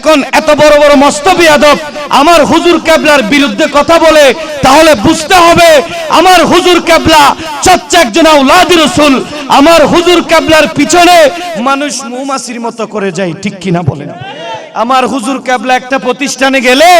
এখন এত বড় বড় মস্তবি আদব আমার হুজুর কেবলার বিরুদ্ধে কথা বলে, তাহলে বুঝতে হবে আমার হুজুর কেবলা চচ্চা একজন রসুল। আমার হুজুর কেবলার পিছনে মানুষ মৌমাছির মতো করে যায়, ঠিক কিনা বলেন? আমার হুজুর কেবলা একটা প্রতিষ্ঠানে গেলে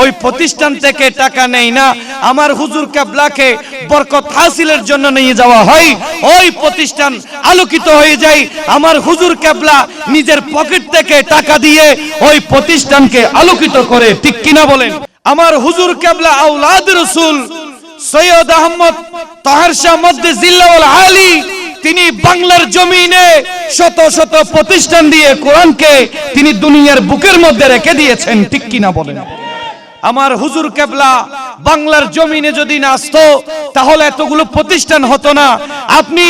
ওই প্রতিষ্ঠান থেকে টাকা নেই না। আমার হুজুর কেবলাকে বরকত হাসিলের জন্য নিয়ে যাওয়া হয়। ওই প্রতিষ্ঠান আলোকিত হয়ে যায়। আমার হুজুর কেবলা নিজের পকেট থেকে টাকা দিয়ে ওই প্রতিষ্ঠানকে আলোকিত করে, ঠিক কিনা বলেন? আমার হুজুর কেবলা আউলাদ রসুল সৈয়দ আহমদ তাহার শাহ মধ্যে জিল্লাউল আলী তিনি বাংলার জমিনে শত শত প্রতিষ্ঠান দিয়ে কোরআনকে তিনি দুনিয়ার বুকের মধ্যে রেখে দিয়েছেন, ঠিক কিনা বলেন? আমার হুজুর কেবলা, বাংলার জমিনে যদি না আসতো তাহলে এতগুলো প্রতিষ্ঠান হতো না। আপনি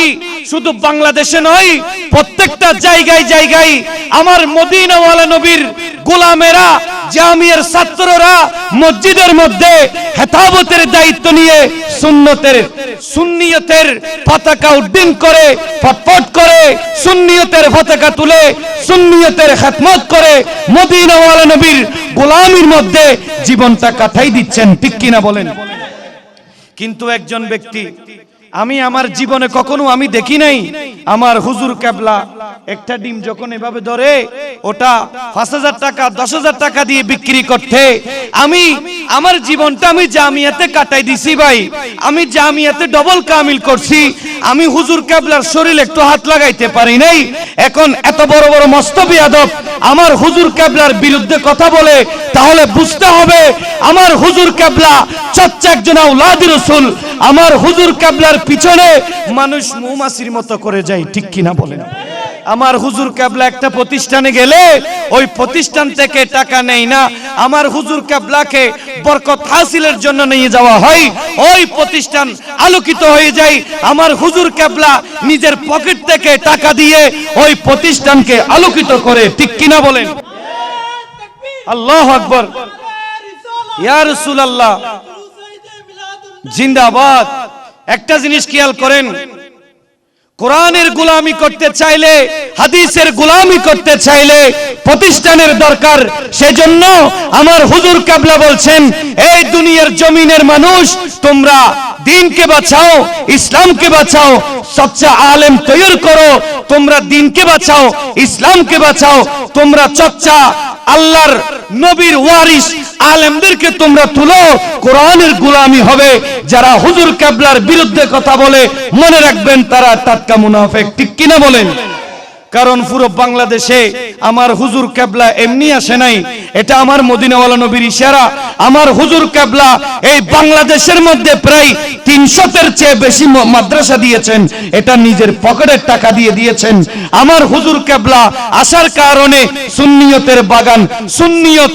শুধু বাংলাদেশে নয়, প্রত্যেকটা জায়গায় জায়গায় আমার মদিনাওয়ালা নবীর গোলামেরা, জামিয়ার ছাত্ররা মসজিদের মধ্যে হেতাবতের দায়িত্ব নিয়ে সুন্নতের, সুন্নিয়তের পতাকা উড্ডীন করে, ফটফট করে সুন্নিয়তের পতাকা তুলে, সুন্নিয়তের খেদমত করে মদিনাওয়ালা নবীর গোলামির মধ্যে জীবনটা কাটাই দিচ্ছেন, ঠিক কিনা বলেন? কিন্তু একজন ব্যক্তি আমি আমার জীবনে কখনো আমি দেখি নাই। আমার হুজুর ক্যাবলা একটা ডিম যখন এভাবে ধরে, ওটা পাঁচ হাজার টাকা, দশ টাকা দিয়ে বিক্রি করতে। আমি আমার জীবনটা আমি জামিয়াতে কাটাই দিছি ভাই। আমি জামিয়াতে ডবল কামিল করছি। আমি হুজুর কেবলার শরীর একটু হাত লাগাইতে পারি নাই। এখন এত বড় বড় মস্তবি আদব আমার হুজুর কেবলার বিরুদ্ধে কথা বলে, তাহলে বুঝতে হবে আমার হুজুর কেবলা চচ্চা একজন আউলাদি রসুল। আমার হুজুর কেবলার পিছনে মানুষ মৌমাছির মতো করে যায়, ঠিক কিনা বলেন? আমার হুজুর ক্যাবলা একটা প্রতিষ্ঠানে গেলে ওই প্রতিষ্ঠান থেকে টাকা নেই না। আমার হুজুর ক্যাবলাকে বরকত হাসিলের জন্য নিয়ে যাওয়া হয়। ওই প্রতিষ্ঠান আলোকিত হয়ে যায়। আমার হুজুর কেবলা নিজের পকেট থেকে টাকা দিয়ে ওই প্রতিষ্ঠানকে আলোকিত করে। ঠিক কিনা বলেন? আল্লাহ আকবর। ইয়া আল্লাহ জিন্দাবাদ। একটা জিনিস খেয়াল করেন। কোরআনের গোলামি করতে চাইলে, হাদিসের গোলামি করতে চাইলে প্রতিষ্ঠানের দরকার। সেজন্য আমার হুজুর কাবলা বলছেন, এই দুনিয়ার জমিনের মানুষ, তোমরা দিনকে বাঁচাও, ইসলামকে বাঁচাও সচ্চা আলেম তৈরি করো, তোমরা দিনকে বাঁচাও, ইসলামকে বাঁচাও, তোমরা চচ্চা আল্লাহর নবীর ওয়ারিস আলেমদেরকে তোমরা তুলো, কোরআনের গোলামি হবে। যারা হুজুর কাবলার বিরুদ্ধে কথা বলে মনে রাখবেন তারা টাটকা মুনাফেক। ঠিক কিনা বলেন? কারণ পুরো বাংলাদেশে আমার হুজুর কেবলা এমনি আসে নাই। এটা আমার মদিনাওয়ালা নবীর ইশারা। আমার হুজুর কেবলা এই বাংলাদেশের মধ্যে প্রায় তিনশতের চেয়ে বেশি মাদ্রাসা দিয়েছেন। এটা নিজের পকেটের টাকা দিয়ে দিয়েছেন। আমার হুজুর কেবলা আসার কারণে সুন্নিয়তের বাগান, সুন্নিয়ত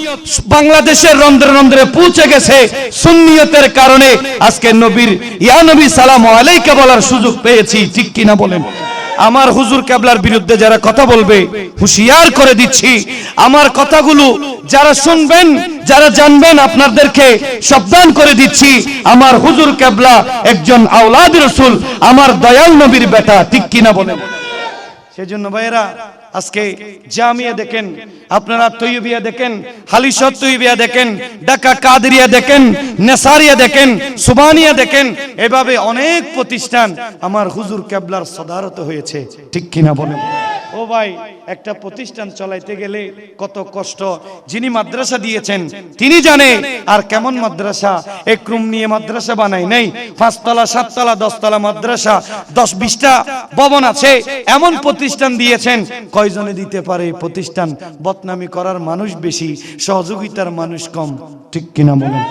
বাংলাদেশের রন্ধ্রে রন্ধ্রে পৌঁছে গেছে। সুন্নিয়তের কারণে আজকে নবীর, ইয়া নবী সালাম আলাইকা বলার সুযোগ পেয়েছি। ঠিক কিনা বলেন? আমার হুজুর কেবলার বিরুদ্ধে যারা কথা বলবে, হুশিয়ার করে দিচ্ছি। আমার কথাগুলো যারা শুনবেন, যারা জানবেন, আপনাদেরকে সাবধান করে দিচ্ছি। আমার হুজুর কেবলা একজন আওলাদ রসুল, আমার দয়াল নবীর বেটা, ঠিক কিনা বলেন? সেজন্য ভাইয়েরা আজকে জামিয়া দেখেন, আপনারা তৈবিয়া দেখেন হালিশত তৈবিয়া দেখেন ডাকা কাদরিয়া দেখেন, নেসারিয়া দেখেন, সুবানিয়া দেখেন, এভাবে অনেক প্রতিষ্ঠান আমার হুজুর কেবলার সদারত হয়েছে, ঠিক কিনা বলেন? ও ভাই, একটা প্রতিষ্ঠান চলাইতে গেলে কত কষ্ট। যিনি মাদ্রাসা দিয়েছেন, তিনি জানে আর কেমন মাদ্রাসা। এক রুম নিয়ে মাদ্রাসা বানাই নাই, পাঁচতলা, সাততলা, দশতলা মাদ্রাসা, দশ বিশটা ভবন আছে, এমন প্রতিষ্ঠান দিয়েছেন। কয়জনে দিতে পারে প্রতিষ্ঠান? বদনামি করার মানুষ বেশি, সহযোগিতার মানুষ কম। ঠিক কিনা বলেন?